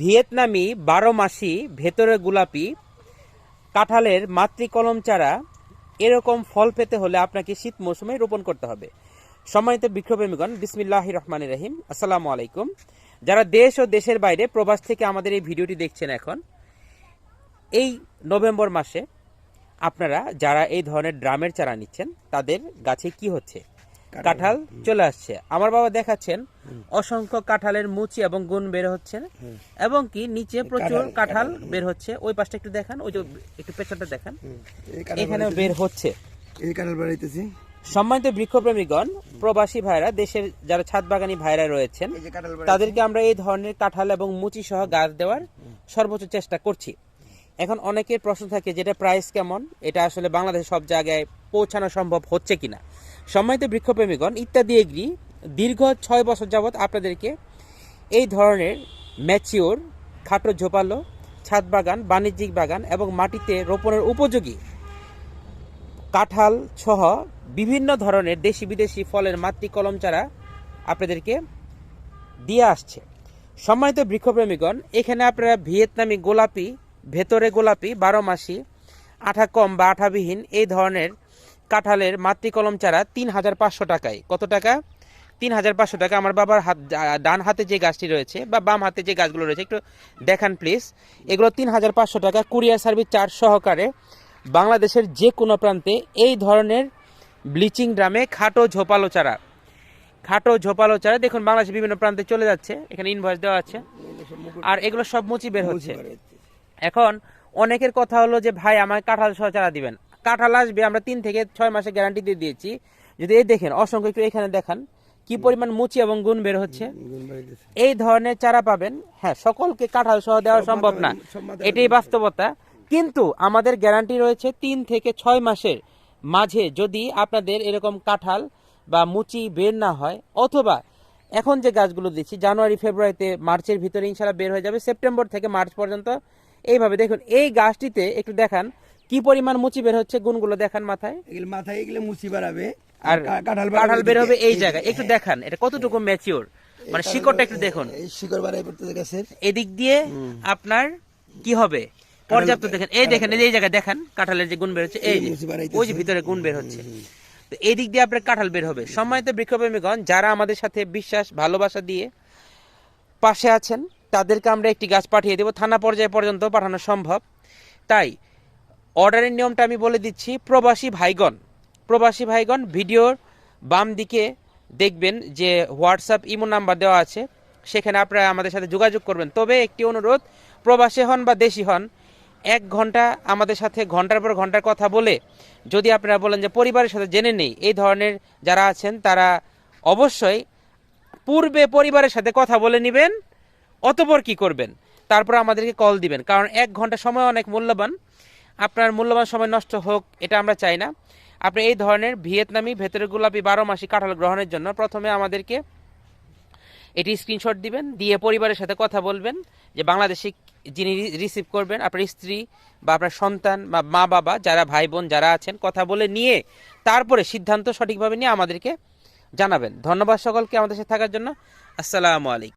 ভিয়েতনামি বারো মাসি, ভেতরে গোলাপি, কাঁঠালের মাতৃকলম চারা, এরকম ফল পেতে হলে আপনাকে শীত মৌসুমে রোপণ করতে হবে। সম্মানিত বিক্ষোভপ্রেমীগণ বিসমিল্লাহ রহমান রহিম। আসসালামু আলাইকুম। যারা দেশ ও দেশের বাইরে প্রবাস থেকে আমাদের এই ভিডিওটি দেখছেন এখন, এই নভেম্বর মাসে আপনারা যারা এই ধরনের ড্রামের চারা নিচ্ছেন, তাদের গাছে কি হচ্ছে? কাঁঠাল চলে আসছে। আমার বাবা দেখাচ্ছেন অসংখ্য কাঁঠালের মুচি এবং গুণ বের হচ্ছে। এবং কি নিচে প্রচুর কাঁঠাল-। বের হচ্ছে। ওই পাশটা একটু দেখান ওই যে একটু পেছনটা দেখান। এখানেও বের হচ্ছে। এই কাঁঠাল বাড়াইতেছি। সম্মানিত বৃক্ষপ্রেমীগণ প্রবাসী ভাইরা দেশের যারা ছাদ বাগানী ভাইরা রয়েছেন। তাদেরকে আমরা এই ধরনের কাঁঠাল এবং মুচি সহ গাছ দেওয়ার সর্বোচ্চ চেষ্টা করছি। এখন অনেকের প্রশ্ন থাকে যেটা প্রাইস কেমন? এটা আসলে বাংলাদেশে সব জায়গায় পৌঁছানো সম্ভব হচ্ছে কিনা। সম্মানিত বৃক্ষপ্রেমীগণ, ইত্যাদি এগ্রি, দীর্ঘ ছয় বছর যাবৎ আপনাদেরকে এই ধরনের ম্যাচিওর খাটো ঝোপালো, ছাদ বাগান, বাণিজ্যিক বাগান এবং মাটিতে রোপণের উপযোগী কাঁঠাল সহ বিভিন্ন ধরনের দেশি বিদেশি ফলের মাতৃ কলম চারা আপনাদেরকে দিয়ে আসছে। সম্মানিত বৃক্ষপ্রেমীগণ, এখানে আপনারা ভিয়েতনামি গোলাপি, ভেতরে গোলাপি, বারো মাসি, আঠা কম বা আঠাবিহীন এই ধরনের কাঁঠালের মাতৃকলম চারা তিন হাজার পাঁচশো টাকায়। কত টাকা? তিন হাজার পাঁচশো টাকা। আমার বাবার হাত ডান হাতে যে গাছটি রয়েছে বা বাম হাতে যে গাছগুলো রয়েছে একটু দেখান প্লিজ এগুলো তিন হাজার পাঁচশো টাকা কুরিয়ার সার্ভিস চার্জ সহকারে বাংলাদেশের যে কোনো প্রান্তে এই ধরনের ব্লিচিং ড্রামে খাটো ঝোপালো চারা। খাটো ঝোপালো চারা দেখুন বাংলাদেশের বিভিন্ন প্রান্তে চলে যাচ্ছে। এখানে ইনভয়েস দেওয়া আছে। আর এগুলো সব মুচি বের হচ্ছে। এখন অনেকের কথা হলো যে ভাই আমায় কাঁঠাল সহ চারা দিবেন। কাঁঠাল আসবে আমরা তিন থেকে ছয় মাসে গ্যারান্টি দিয়ে দিয়েছি। যদি এই দেখেন অসংখ্য একটু এখানে দেখান কি পরিমাণ মুচি এবং গুণ বের হচ্ছে? এই ধরনের চারা পাবেন হ্যাঁ সকলকে কাঁঠাল সহ দেওয়া সম্ভব না। এটাই বাস্তবতা। কিন্তু আমাদের গ্যারান্টি রয়েছে তিন থেকে ছয় মাসের মাঝে যদি আপনাদের এরকম কাঁঠাল বা মুচি বের না হয় অথবা এখন যে গাছগুলো দিচ্ছি জানুয়ারি ফেব্রুয়ারিতে মার্চের ভিতরে ইনশাল্লাহ বের হয়ে যাবে সেপ্টেম্বর থেকে মার্চ পর্যন্ত। এইভাবে দেখুন এই গাছটিতে একটু দেখান কি পরিমাণ মুচি বের হচ্ছে গুণগুলো দেখান মাথায়? এগুলো মাথায় এগুলো মুচি বাড়াবে। আর কাঁঠাল কাঁঠাল বের হবে এই জায়গায়। একটু দেখান এটা কতটুকু ম্যাচিওর মানে শিকড়টা একটু দেখুন। শিকড় বাড়াই পড়তেছে গাছের। এদিক দিয়ে আপনার কি হবে? পর্যাপ্ত দেখেন। এই দেখেন এই জায়গায় দেখেন কাঁঠালের যে গুণ বের হচ্ছে এই। ওই যে ভিতরে গুণ বের হচ্ছে। তো এই দিক দিয়ে আপনার কাঁঠাল বের হবে। সম্মানিত বৃক্ষপ্রেমীগণ যারা আমাদের সাথে বিশ্বাস ভালোবাসা দিয়ে পাশে আছেন তাদেরকে আমরা একটি গাছ পাঠিয়ে দেব। থানা পর্যায়ে পর্যন্ত পাঠানো সম্ভব। তাই অর্ডারের নিয়মটা আমি বলে দিচ্ছি, প্রবাসী ভাইগণ প্রবাসী ভাইগণ, ভিডিওর বাম দিকে দেখবেন যে হোয়াটসঅ্যাপ ইমো নাম্বার দেওয়া আছে, সেখানে আপনারা আমাদের সাথে যোগাযোগ করবেন। তবে একটি অনুরোধ, প্রবাসী হন বা দেশি হন, এক ঘণ্টা আমাদের সাথে ঘণ্টার পর ঘণ্টার কথা বলে, যদি আপনারা বলেন যে পরিবারের সাথে জেনে নেই, এই ধরনের যারা আছেন, তারা অবশ্যই পূর্বে পরিবারের সাথে কথা বলে নেবেন, অতপর কি করবেন? তারপর আমাদেরকে কল দিবেন, কারণ এক ঘণ্টা সময় অনেক মূল্যবান। আপনার মূল্যবান সময় নষ্ট হোক, এটা আমরা চাই না। আপনি এই ধরনের ভিয়েতনামি ভেতরে গোলাপি বারো মাসি কাঁঠাল গ্রহণের জন্য প্রথমে আমাদেরকে এটি স্ক্রিনশট দিবেন, দিয়ে পরিবারের সাথে কথা বলবেন, যে বাংলাদেশে যিনি রিসিভ করবেন, আপনার স্ত্রী বা আপনার সন্তান বা মা বাবা, যারা ভাই বোন যারা আছেন, কথা বলে নিয়ে তারপরে সিদ্ধান্ত সঠিকভাবে নিয়ে আমাদেরকে জানাবেন। ধন্যবাদ সকলকে আমাদের সাথে থাকার জন্য। আসসালামু আলাইকুম।